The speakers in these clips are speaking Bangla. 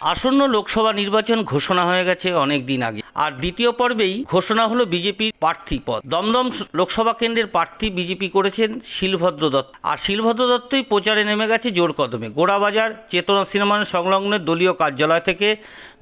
আসন্ন লোকসভা নির্বাচন ঘোষণা হয়ে গেছে অনেক দিন আগে। আর দ্বিতীয় পর্বেই ঘোষণা হলো বিজেপির প্রার্থী পদ। দমদম লোকসভা কেন্দ্রের প্রার্থী বিজেপি করেছেন শিলভদ্র দত্ত। আর শিলভদ্র দত্তই প্রচারে নেমে গেছে জোর কদমে। গোড়াবাজার, চেতনা সিনেমান সংলগ্ন দলীয় কার্যালয় থেকে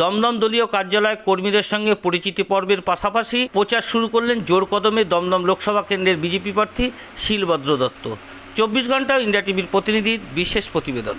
দমদম দলীয় কার্যালয় কর্মীদের সঙ্গে পরিচিতি পর্বের পাশাপাশি প্রচার শুরু করলেন জোর কদমে দমদম লোকসভা কেন্দ্রের বিজেপি প্রার্থী শিলভদ্র দত্ত। চব্বিশ ঘণ্টা ইন্ডিয়া টিভির প্রতিনিধির বিশেষ প্রতিবেদন।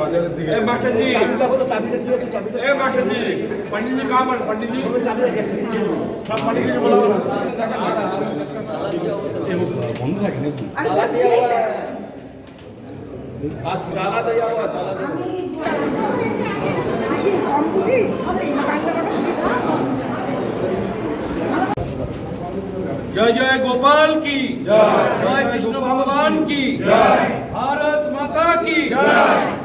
বাজারের দিকে। এই মাস্টার জি দেখো তো চাবিটা কি আছে চাবিটা? এই মাস্টার জয় জয় গোপাল কি? জয়। কৃষ্ণ ভগবান কি? জয়। भारत माता की जय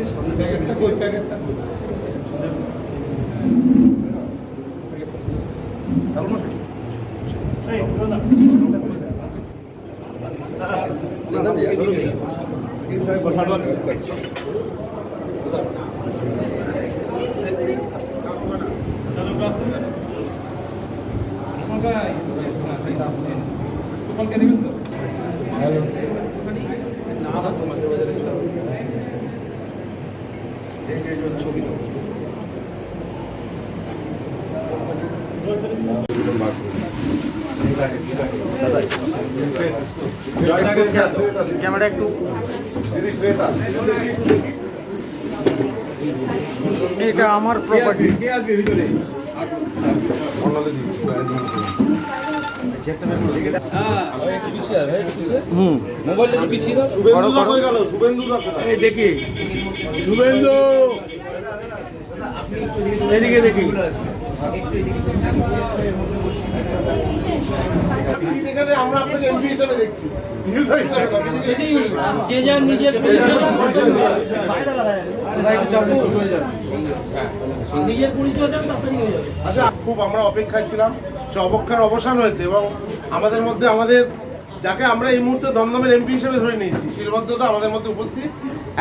এটা আমার প্রপার্টি হুম শুভেন্দু দা কই দেখি দেখি এখানে আমরা দেখছি হিলদা যে যার নিজের নিজের তাড়াতাড়ি হয়ে যাবে। আচ্ছা খুব আমরা অপেক্ষায় ছিলাম। সে অপেক্ষার অবসান হয়েছে এবং আমাদের মধ্যে আমাদের যাকে আমরা এই মুহূর্তে দমদমের এমপি হিসেবে ধরে নিয়েছি শিলবদ্ধতা আমাদের মধ্যে উপস্থিত।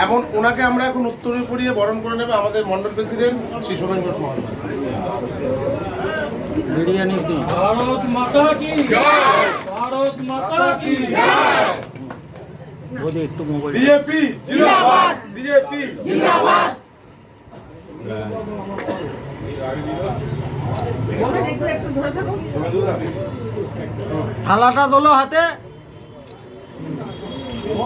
এবং ওনাকে আমরা এখন উত্তরে করিয়ে বরণ করে নেবে আমাদের মন্ডল প্রেসিডেন্ট শিশুবেন ঘোষ মহাশয়। খালাটা দলো হাতে।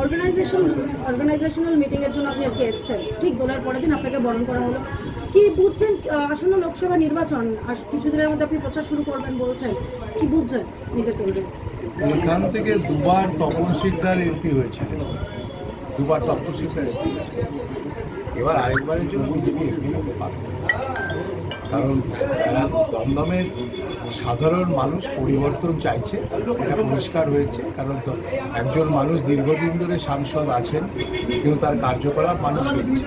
অর্গানাইজেশন অর্গানাইজেশনাল মিটিং এর জন্য আপনি আজকে এসেছেন। ঠিক দোলার পরের দিন আপনাকে বরণ করা হলো। কি বুঝছেন আসন্ন লোকসভা নির্বাচন আর কিছুদিনের মধ্যে আপনি প্রচার শুরু করবেন বলছেন। কি বুঝছেন নিজের কেন্দ্রে? এখান থেকে দুবার তপন সিকদার এমপি হয়েছিল দুবার তপন এমপি এবার আরেকবারের জন্য বিজেপি এমপি পাবে কারণ এরা দমদমের সাধারণ মানুষ পরিবর্তন চাইছে এটা পরিষ্কার হয়েছে। কারণ তো একজন মানুষ দীর্ঘদিন ধরে সাংসদ আছেন, কিন্তু তার কার্যকলাপ মানুষ দেখছে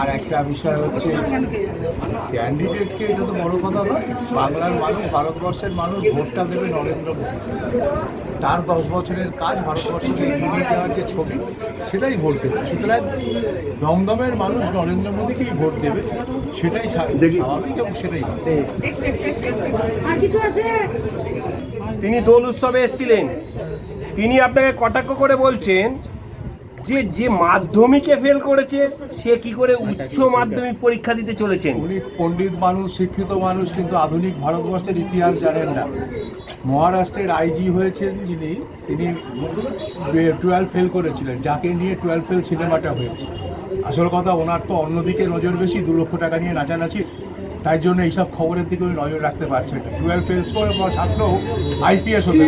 আর একটা বিষয় হচ্ছে ক্যান্ডিডেটকে এটা তো বড় কথা নয়, বাংলার মানুষ, ভারতবর্ষের মানুষ ভোটটা দেবে নরেন্দ্র মোদী। তার দশ বছরের কাজ ভারতবর্ষকে এগিয়ে দেওয়ার যে ছবি, সেটাই ভোট দেবে। সুতরাং দমদমের মানুষ নরেন্দ্র মোদীকেই ভোট দেবে, সেটাই স্বাভাবিক এবং সেটাই হবে। আর কিছু আছে? তিনি দোল উৎসবে এসেছিলেন। তিনি আপনাকে কটাক্ষ করে বলছেন যে যে মাধ্যমিকে ফেল করেছে সে কি করে উচ্চ মাধ্যমিক পরীক্ষা দিতে চলেছেন? উনি পণ্ডিত মানুষ শিক্ষিত মানুষ কিন্তু আধুনিক ভারতবর্ষের ইতিহাস জানেন না। মহারাষ্ট্রের আইজি হয়েছেন যিনি তিনি টুয়েলভ ফেল করেছিলেন যাকে নিয়ে টুয়েলভ ফেল সিনেমাটা হয়েছে। আসল কথা ওনার তো অন্যদিকে নজর বেশি দু লক্ষ টাকা নিয়ে নাচানাচি। তাই জন্য এইসব খবরের দিকে উনি নজর রাখতে পারছেন না। টুয়েলভ ফেল করে পর ছাত্র আইপিএস হতে।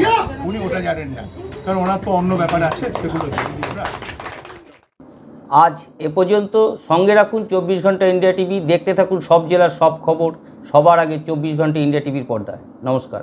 উনি ওটা জানেন না। কারণ ওনার তো অন্য ব্যাপার আছে, সেগুলো আজ এ পর্যন্ত সঙ্গে রাখুন চব্বিশ ঘণ্টা ইন্ডিয়া টিভি। দেখতে থাকুন সব জেলার সব খবর। সবার আগে চব্বিশ ঘণ্টা ইন্ডিয়া টিভির পর্দায়। নমস্কার।